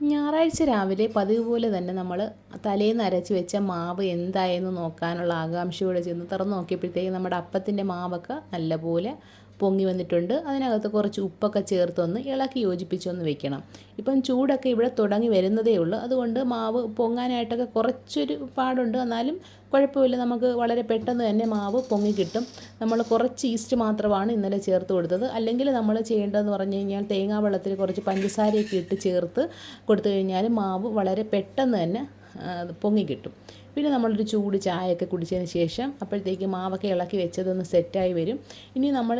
ഞായറാഴ്ച രാവിലെ പതിവ് പോലെ തന്നെ നമ്മൾ തലേന്ന് അരച്ച് വെച്ച മാവ് എന്തായെന്ന് നോക്കാനുള്ള ആകാംക്ഷയോടെ ചെന്ന് തുറന്ന് നോക്കിയപ്പോഴത്തേക്ക് നമ്മുടെ അപ്പത്തിന്റെ മാവൊക്കെ നല്ലപോലെ പൊങ്ങി വന്നിട്ടുണ്ട്. അതിനകത്ത് കുറച്ച് ഉപ്പൊക്കെ ചേർത്തൊന്ന് ഇളക്കി യോജിപ്പിച്ചൊന്ന് വെക്കണം. ഇപ്പം ചൂടൊക്കെ ഇവിടെ തുടങ്ങി വരുന്നതേ ഉള്ളൂ. അതുകൊണ്ട് മാവ് പൊങ്ങാനായിട്ടൊക്കെ കുറച്ചൊരു പാടുണ്ട്. എന്നാലും കുഴപ്പമില്ല. നമുക്ക് വളരെ പെട്ടെന്ന് തന്നെ മാവ് പൊങ്ങി കിട്ടും. നമ്മൾ കുറച്ച് ഈസ്റ്റ് മാത്രമാണ് ഇന്നലെ ചേർത്ത് കൊടുത്തത്. അല്ലെങ്കിൽ നമ്മൾ ചെയ്യേണ്ടതെന്ന് പറഞ്ഞു കഴിഞ്ഞാൽ തേങ്ങാ വെള്ളത്തിൽ കുറച്ച് പഞ്ചസാരയൊക്കെ ഇട്ട് ചേർത്ത് കൊടുത്തു കഴിഞ്ഞാൽ മാവ് വളരെ പെട്ടെന്ന് തന്നെ പൊങ്ങി കിട്ടും. പിന്നെ നമ്മളൊരു ചൂട് ചായയൊക്കെ കുടിച്ചതിന് ശേഷം അപ്പോഴത്തേക്ക് മാവൊക്കെ ഇളക്കി വെച്ചതൊന്ന് സെറ്റായി വരും. ഇനി നമ്മൾ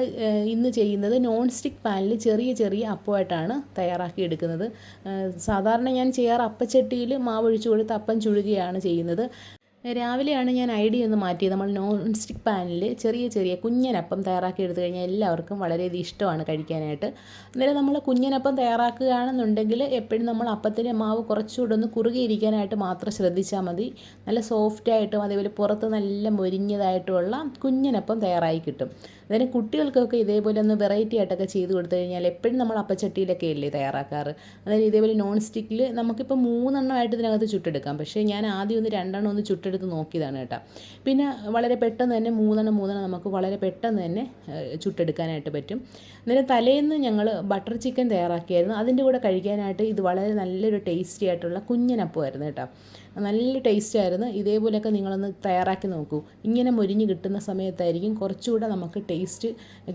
ഇന്ന് ചെയ്യുന്നത് നോൺ സ്റ്റിക്ക് പാനിൽ ചെറിയ ചെറിയ അപ്പമായിട്ടാണ് തയ്യാറാക്കി എടുക്കുന്നത്. സാധാരണ ഞാൻ ചെയ്യാറ് അപ്പച്ചട്ടിയിൽ മാവ് കൊടുത്ത് അപ്പം ചുഴുകയാണ് ചെയ്യുന്നത്. രാവിലെയാണ് ഞാൻ ഐഡിയ ഒന്ന് മാറ്റിയത്. നമ്മൾ നോൺ സ്റ്റിക്ക് പാനിൽ ചെറിയ ചെറിയ കുഞ്ഞനപ്പം തയ്യാറാക്കി എടുത്തു കഴിഞ്ഞാൽ എല്ലാവർക്കും വളരെയധികം ഇഷ്ടമാണ് കഴിക്കാനായിട്ട്. അന്നേരം നമ്മൾ കുഞ്ഞനപ്പം തയ്യാറാക്കുകയാണെന്നുണ്ടെങ്കിൽ എപ്പോഴും നമ്മൾ അപ്പത്തിന്റെ മാവ് കുറച്ചുകൂടെ ഒന്ന് കുറുകിയിരിക്കാനായിട്ട് മാത്രം ശ്രദ്ധിച്ചാൽ മതി. നല്ല സോഫ്റ്റായിട്ടും അതേപോലെ പുറത്ത് നല്ല മൊരിഞ്ഞതായിട്ടുള്ള കുഞ്ഞനപ്പം തയ്യാറായി കിട്ടും. അതിന് കുട്ടികൾക്കൊക്കെ ഇതേപോലെ ഒന്ന് വെറൈറ്റി ആയിട്ടൊക്കെ ചെയ്ത് കൊടുത്തു കഴിഞ്ഞാൽ എപ്പോഴും നമ്മൾ അപ്പച്ചട്ടിയിലൊക്കെ അല്ലേ തയ്യാറാക്കാറ്. അതായത് ഇതേപോലെ നോൺ സ്റ്റിക്കിൽ നമുക്കിപ്പോൾ മൂന്നെണ്ണമായിട്ട് ഇതിനകത്ത് ചുട്ടെടുക്കാം. പക്ഷേ ഞാൻ ആദ്യം ഒന്ന് രണ്ടെണ്ണം ഒന്ന് ചുട്ടെടുത്ത് നോക്കിയതാണ് കേട്ടോ. പിന്നെ വളരെ പെട്ടെന്ന് തന്നെ മൂന്നെണ്ണം മൂന്നെണ്ണം നമുക്ക് വളരെ പെട്ടെന്ന് തന്നെ ചുട്ടെടുക്കാനായിട്ട് പറ്റും. അന്നേരം തലേന്ന് ഞങ്ങൾ ബട്ടർ ചിക്കൻ തയ്യാറാക്കിയായിരുന്നു. അതിന്റെ കൂടെ കഴിക്കാനായിട്ട് ഇത് വളരെ നല്ലൊരു ടേസ്റ്റി ആയിട്ടുള്ള കുഞ്ഞനപ്പമായിരുന്നു കേട്ടോ. നല്ല ടേസ്റ്റ് ആയിരുന്നു. ഇതേപോലെയൊക്കെ നിങ്ങളൊന്ന് തയ്യാറാക്കി നോക്കൂ. ഇങ്ങനെ മുരിഞ്ഞ് കിട്ടുന്ന സമയത്തായിരിക്കും കുറച്ചുകൂടെ നമുക്ക് ടേസ്റ്റ്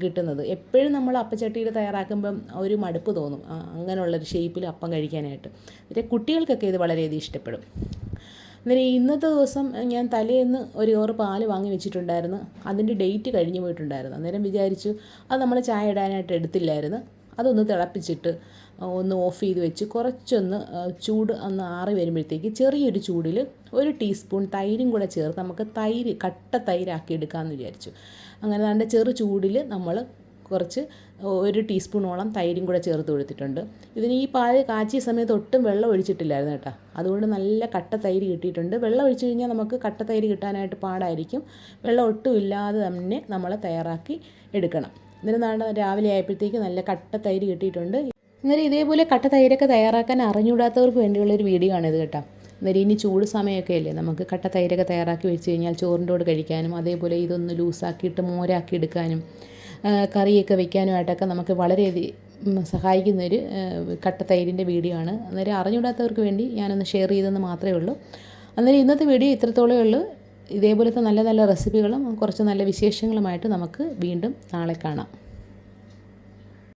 കിട്ടുന്നത്. എപ്പോഴും നമ്മൾ അപ്പച്ചട്ടിയിൽ തയ്യാറാക്കുമ്പം ഒരു മടുപ്പ് തോന്നും. അങ്ങനെയുള്ളൊരു ഷേപ്പിൽ അപ്പം കഴിക്കാനായിട്ട്. പിന്നെ കുട്ടികൾക്കൊക്കെ ഇത് വളരെയധികം ഇഷ്ടപ്പെടും. അന്നേരം ഇന്നത്തെ ദിവസം ഞാൻ തലേന്ന് ഒരു ഓറ് പാൽ വാങ്ങി വെച്ചിട്ടുണ്ടായിരുന്നു. അതിന്റെ ഡേറ്റ് കഴിഞ്ഞു പോയിട്ടുണ്ടായിരുന്നു. അന്നേരം വിചാരിച്ചു അത് നമ്മൾ ചായ ഇടാനായിട്ട് എടുത്തില്ലായിരുന്നു. അതൊന്ന് തിളപ്പിച്ചിട്ട് ഒന്ന് ഓഫ് ചെയ്ത് വെച്ച് കുറച്ചൊന്ന് ചൂട് ഒന്ന് ആറി വരുമ്പോഴത്തേക്ക് ചെറിയൊരു ചൂടിൽ ഒരു ടീസ്പൂൺ തൈരും കൂടെ ചേർത്ത് നമുക്ക് തൈര് കട്ട തൈരാക്കി എടുക്കാമെന്ന് വിചാരിച്ചു. അങ്ങനെ നല്ല ചെറു ചൂടിൽ നമ്മൾ കുറച്ച് ഒരു ടീസ്പൂണോളം തൈരും കൂടെ ചേർത്ത് കൊടുത്തിട്ടുണ്ട്. ഇതിന് ഈ പാൽ കാച്ചിയ സമയത്ത് ഒട്ടും വെള്ളം ഒഴിച്ചിട്ടില്ലായിരുന്നു കേട്ടോ. അതുകൊണ്ട് നല്ല കട്ട തൈര് കിട്ടിയിട്ടുണ്ട്. വെള്ളം ഒഴിച്ചു കഴിഞ്ഞാൽ നമുക്ക് കട്ട തൈര് കിട്ടാനായിട്ട് പാടായിരിക്കും. വെള്ളം ഒട്ടും ഇല്ലാതെ തന്നെ നമ്മൾ തയ്യാറാക്കി എടുക്കണം. എന്നിരുന്നാണ് രാവിലെ ആയപ്പോഴത്തേക്ക് നല്ല കട്ട തൈര് കിട്ടിയിട്ടുണ്ട്. അന്നേരം ഇതേപോലെ കട്ട തൈരൊക്കെ തയ്യാറാക്കാൻ അറിഞ്ഞൂടാത്തവർക്ക് വേണ്ടിയുള്ളൊരു വീഡിയോ ആണിത് കേട്ടോ. അന്നേരം ഇനി ചൂട് സമയമൊക്കെ അല്ലേ? നമുക്ക് കട്ട തൈരൊക്കെ തയ്യാറാക്കി വെച്ച് കഴിഞ്ഞാൽ ചോറിന്റെ കൂടെ കഴിക്കാനും അതേപോലെ ഇതൊന്ന് ലൂസാക്കിയിട്ട് മോരാക്കി എടുക്കാനും കറിയൊക്കെ വെക്കാനുമായിട്ടൊക്കെ നമുക്ക് വളരെയധികം സഹായിക്കുന്നൊരു കട്ട തൈരിന്റെ വീഡിയോ ആണ്. അന്നേരം അറിഞ്ഞൂടാത്തവർക്ക് വേണ്ടി ഞാനൊന്ന് ഷെയർ ചെയ്തെന്ന് മാത്രമേ ഉള്ളൂ. അന്നേരം ഇന്നത്തെ വീഡിയോ ഇത്രത്തോളമേ ഉള്ളൂ. ഇതേപോലത്തെ നല്ല നല്ല റെസിപ്പികളും കുറച്ച് നല്ല വിശേഷങ്ങളുമായിട്ട് നമുക്ക് വീണ്ടും നാളെ കാണാം.